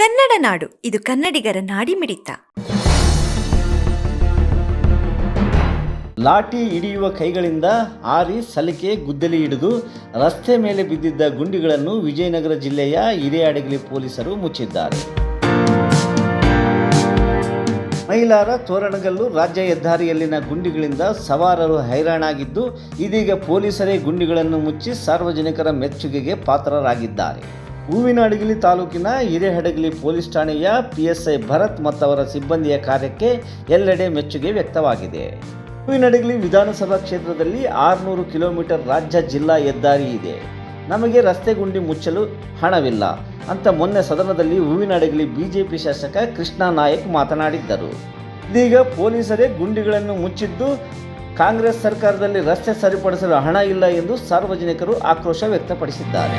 ಕನ್ನಡ ನಾಡು, ಇದು ಕನ್ನಡಿಗರ ನಾಡಿಮಿಡಿತ ಲಾಠಿ ಹಿಡಿಯುವ ಕೈಗಳಿಂದ ಆರಿ ಸಲಿಕೆ ಗುದ್ದಲಿ ಹಿಡಿದು ರಸ್ತೆ ಮೇಲೆ ಬಿದ್ದಿದ್ದ ಗುಂಡಿಗಳನ್ನು ವಿಜಯನಗರ ಜಿಲ್ಲೆಯ ಹಿರೇಹಡಗಲಿ ಪೊಲೀಸರು ಮುಚ್ಚಿದ್ದಾರೆ. ಮೈಲಾರ ತೋರಣಗಲ್ಲು ರಾಜ್ಯ ಹೆದ್ದಾರಿಯಲ್ಲಿನ ಗುಂಡಿಗಳಿಂದ ಸವಾರರು ಹೈರಾಣಾಗಿದ್ದು, ಇದೀಗ ಪೊಲೀಸರೇ ಗುಂಡಿಗಳನ್ನು ಮುಚ್ಚಿ ಸಾರ್ವಜನಿಕರ ಮೆಚ್ಚುಗೆಗೆ ಪಾತ್ರರಾಗಿದ್ದಾರೆ. ಹೂವಿನಡಗಲಿ ತಾಲೂಕಿನ ಹಿರೇಹಡಗಲಿ ಪೊಲೀಸ್ ಠಾಣೆಯ ಪಿಎಸ್ಐ ಭರತ್ ಮತ್ತವರ ಸಿಬ್ಬಂದಿಯ ಕಾರ್ಯಕ್ಕೆ ಎಲ್ಲೆಡೆ ಮೆಚ್ಚುಗೆ ವ್ಯಕ್ತವಾಗಿದೆ. ಹೂವಿನಡಗಲಿ ವಿಧಾನಸಭಾ ಕ್ಷೇತ್ರದಲ್ಲಿ ಆರುನೂರು ಕಿಲೋಮೀಟರ್ ರಾಜ್ಯ ಜಿಲ್ಲಾ ಹೆದ್ದಾರಿ ಇದೆ. ನಮಗೆ ರಸ್ತೆ ಗುಂಡಿ ಮುಚ್ಚಲು ಹಣವಿಲ್ಲ ಅಂತ ಮೊನ್ನೆ ಸದನದಲ್ಲಿ ಹೂವಿನಡಗಲಿ ಬಿಜೆಪಿ ಶಾಸಕ ಕೃಷ್ಣ ನಾಯಕ್ ಮಾತನಾಡಿದ್ದರು. ಇದೀಗ ಪೊಲೀಸರೇ ಗುಂಡಿಗಳನ್ನು ಮುಚ್ಚಿದ್ದು ಕಾಂಗ್ರೆಸ್ ಸರ್ಕಾರದಲ್ಲಿ ರಸ್ತೆ ಸರಿಪಡಿಸಲು ಹಣ ಇಲ್ಲ ಎಂದು ಸಾರ್ವಜನಿಕರು ಆಕ್ರೋಶ ವ್ಯಕ್ತಪಡಿಸಿದ್ದಾರೆ.